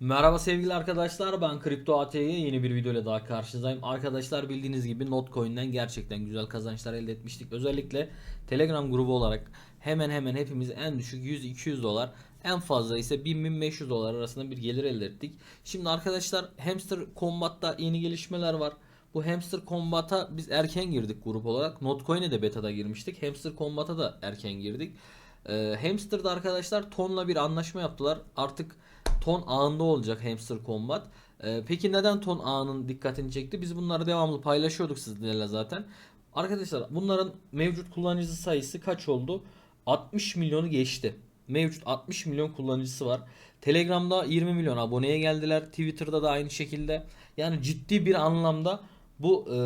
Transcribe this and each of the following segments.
Merhaba sevgili arkadaşlar ben Kripto AT'ye yeni bir video ile daha karşınızdayım. Arkadaşlar bildiğiniz gibi Notcoin'den gerçekten güzel kazançlar elde etmiştik. Özellikle Telegram grubu olarak hemen hemen hepimiz en düşük 100-200 dolar en fazla ise 1000-1500 dolar arasında bir gelir elde ettik. Şimdi arkadaşlar Hamster Combat'ta yeni gelişmeler var. Bu Hamster Combat'a biz erken girdik grup olarak. Notcoin'e de beta'da girmiştik. Hamster Combat'a da erken girdik. Ee, Hamster'da arkadaşlar Ton'la bir anlaşma yaptılar. Artık Ton ağında olacak Hamster Combat. Ee, peki neden Ton ağının dikkatini çekti? Biz bunları devamlı paylaşıyorduk sizlerle zaten. Arkadaşlar bunların mevcut kullanıcı sayısı kaç oldu? 60 milyonu geçti. Mevcut 60 milyon kullanıcısı var. Telegram'da 20 milyon aboneye geldiler. Twitter'da da aynı şekilde. Yani ciddi bir anlamda bu e,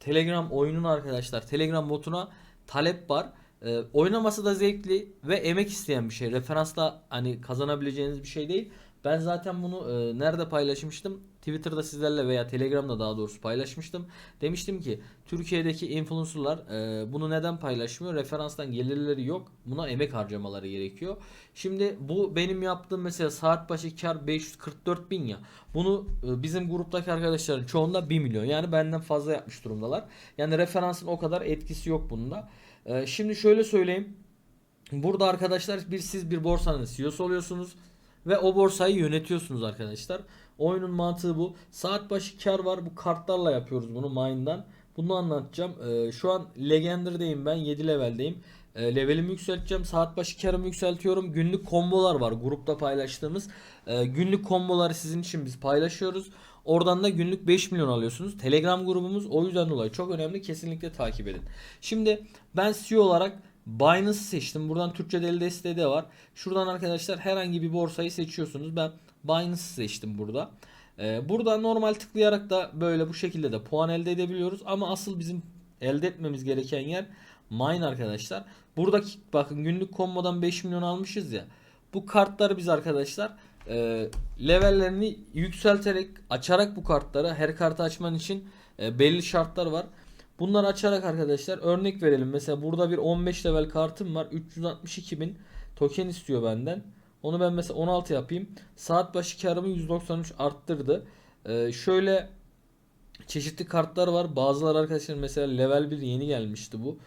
Telegram oyunun arkadaşlar Telegram botuna talep var. E, oynaması da zevkli ve emek isteyen bir şey. Referansla hani kazanabileceğiniz bir şey değil. Ben zaten bunu e, nerede paylaşmıştım? Twitter'da sizlerle veya Telegram'da daha doğrusu paylaşmıştım. Demiştim ki Türkiye'deki influencerlar e, bunu neden paylaşmıyor? Referanstan gelirleri yok. Buna emek harcamaları gerekiyor. Şimdi bu benim yaptığım mesela saat başı kar 544 bin ya. Bunu e, bizim gruptaki arkadaşların çoğunda 1 milyon. Yani benden fazla yapmış durumdalar. Yani referansın o kadar etkisi yok bunda. E, şimdi şöyle söyleyeyim. Burada arkadaşlar bir siz bir borsanın CEO'su oluyorsunuz ve o borsayı yönetiyorsunuz arkadaşlar. Oyunun mantığı bu. Saat başı kar var. Bu kartlarla yapıyoruz bunu mine'dan. Bunu anlatacağım. Ee, şu an Legender'deyim ben. 7 leveldeyim. Ee, levelimi yükselteceğim. Saat başı karımı yükseltiyorum. Günlük kombolar var grupta paylaştığımız. Ee, günlük komboları sizin için biz paylaşıyoruz. Oradan da günlük 5 milyon alıyorsunuz. Telegram grubumuz o yüzden dolayı çok önemli. Kesinlikle takip edin. Şimdi ben CEO olarak Binance seçtim. Buradan Türkçe deli desteği de var. Şuradan arkadaşlar herhangi bir borsayı seçiyorsunuz. Ben Binance seçtim burada. Ee, burada normal tıklayarak da böyle bu şekilde de puan elde edebiliyoruz. Ama asıl bizim elde etmemiz gereken yer mine arkadaşlar. Buradaki bakın günlük kombodan 5 milyon almışız ya. Bu kartları biz arkadaşlar e, levellerini yükselterek açarak bu kartları her kartı açman için e, belli şartlar var. Bunları açarak arkadaşlar örnek verelim. Mesela burada bir 15 level kartım var. 362 bin token istiyor benden. Onu ben mesela 16 yapayım. Saat başı karımı 193 arttırdı. Ee, şöyle çeşitli kartlar var. Bazıları arkadaşlar mesela level 1 yeni gelmişti bu.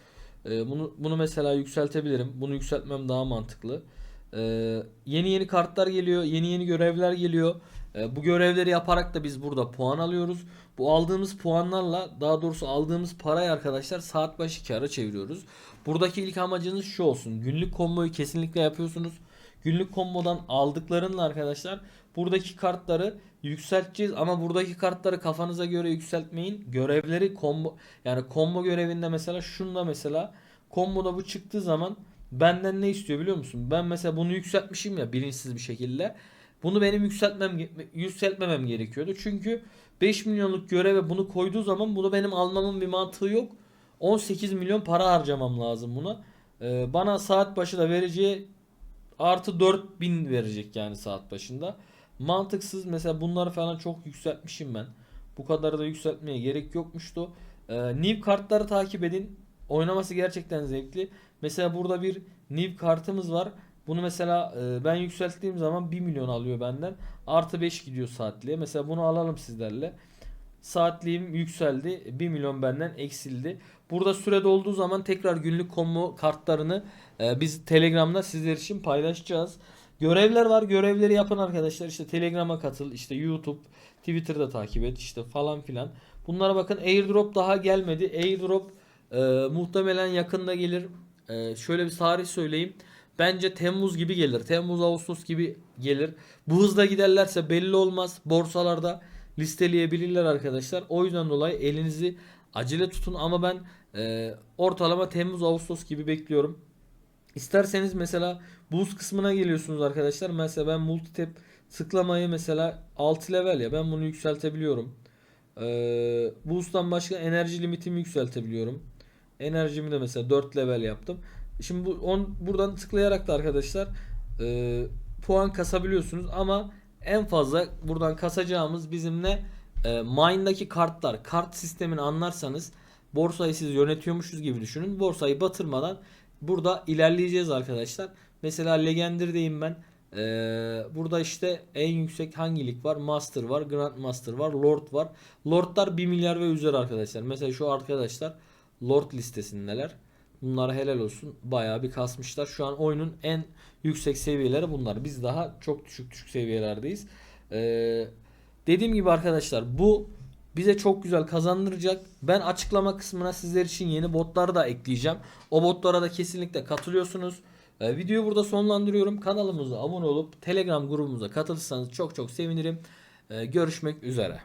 Ee, bunu bunu mesela yükseltebilirim. Bunu yükseltmem daha mantıklı. Ee, yeni yeni kartlar geliyor. Yeni yeni görevler geliyor. Ee, bu görevleri yaparak da biz burada puan alıyoruz. Bu aldığımız puanlarla daha doğrusu aldığımız parayı arkadaşlar saat başı kâra çeviriyoruz. Buradaki ilk amacınız şu olsun. Günlük komboyu kesinlikle yapıyorsunuz. Günlük kombodan aldıklarınla arkadaşlar buradaki kartları yükselteceğiz ama buradaki kartları kafanıza göre yükseltmeyin. Görevleri combo yani combo görevinde mesela şunda mesela komboda bu çıktığı zaman benden ne istiyor biliyor musun? Ben mesela bunu yükseltmişim ya bilinçsiz bir şekilde. Bunu benim yükseltmem yükseltmemem gerekiyordu. Çünkü 5 milyonluk göreve bunu koyduğu zaman bunu benim almamın bir mantığı yok. 18 milyon para harcamam lazım buna. Ee, bana saat başı da vereceği artı 4000 verecek yani saat başında. Mantıksız mesela bunları falan çok yükseltmişim ben. Bu kadarı da yükseltmeye gerek yokmuştu. Ee, New kartları takip edin. Oynaması gerçekten zevkli. Mesela burada bir New kartımız var. Bunu mesela e, ben yükselttiğim zaman 1 milyon alıyor benden. Artı 5 gidiyor saatliğe. Mesela bunu alalım sizlerle. Saatliğim yükseldi. 1 milyon benden eksildi. Burada süre dolduğu zaman tekrar günlük combo kartlarını e, biz Telegram'da sizler için paylaşacağız. Görevler var. Görevleri yapın arkadaşlar. İşte Telegram'a katıl. işte YouTube, Twitter'da takip et. işte falan filan. Bunlara bakın. Airdrop daha gelmedi. Airdrop e, muhtemelen yakında gelir. E, şöyle bir tarih söyleyeyim. Bence Temmuz gibi gelir. Temmuz Ağustos gibi gelir. Bu hızla giderlerse belli olmaz. Borsalarda listeleyebilirler arkadaşlar. O yüzden dolayı elinizi acele tutun ama ben e, ortalama Temmuz Ağustos gibi bekliyorum. İsterseniz mesela boost kısmına geliyorsunuz arkadaşlar. Mesela ben multitap tıklamayı mesela 6 level ya ben bunu yükseltebiliyorum. Ee, boost'tan başka enerji limitimi yükseltebiliyorum. Enerjimi de mesela 4 level yaptım. Şimdi bu on buradan tıklayarak da arkadaşlar e, puan kasabiliyorsunuz ama en fazla buradan kasacağımız bizim ne? E, Mine'daki kartlar. Kart sistemini anlarsanız borsayı siz yönetiyormuşuz gibi düşünün. Borsayı batırmadan burada ilerleyeceğiz arkadaşlar. Mesela Legender'deyim ben. Ee, burada işte en yüksek hangi lig var? Master var, Grandmaster var, Lord var. Lordlar 1 milyar ve üzeri arkadaşlar. Mesela şu arkadaşlar Lord listesindeler. Bunlara helal olsun. Bayağı bir kasmışlar. Şu an oyunun en yüksek seviyeleri bunlar. Biz daha çok düşük düşük seviyelerdeyiz. Ee, dediğim gibi arkadaşlar bu bize çok güzel kazandıracak. Ben açıklama kısmına sizler için yeni botlar da ekleyeceğim. O botlara da kesinlikle katılıyorsunuz. Ee, videoyu burada sonlandırıyorum. Kanalımıza abone olup Telegram grubumuza katılırsanız çok çok sevinirim. Ee, görüşmek üzere.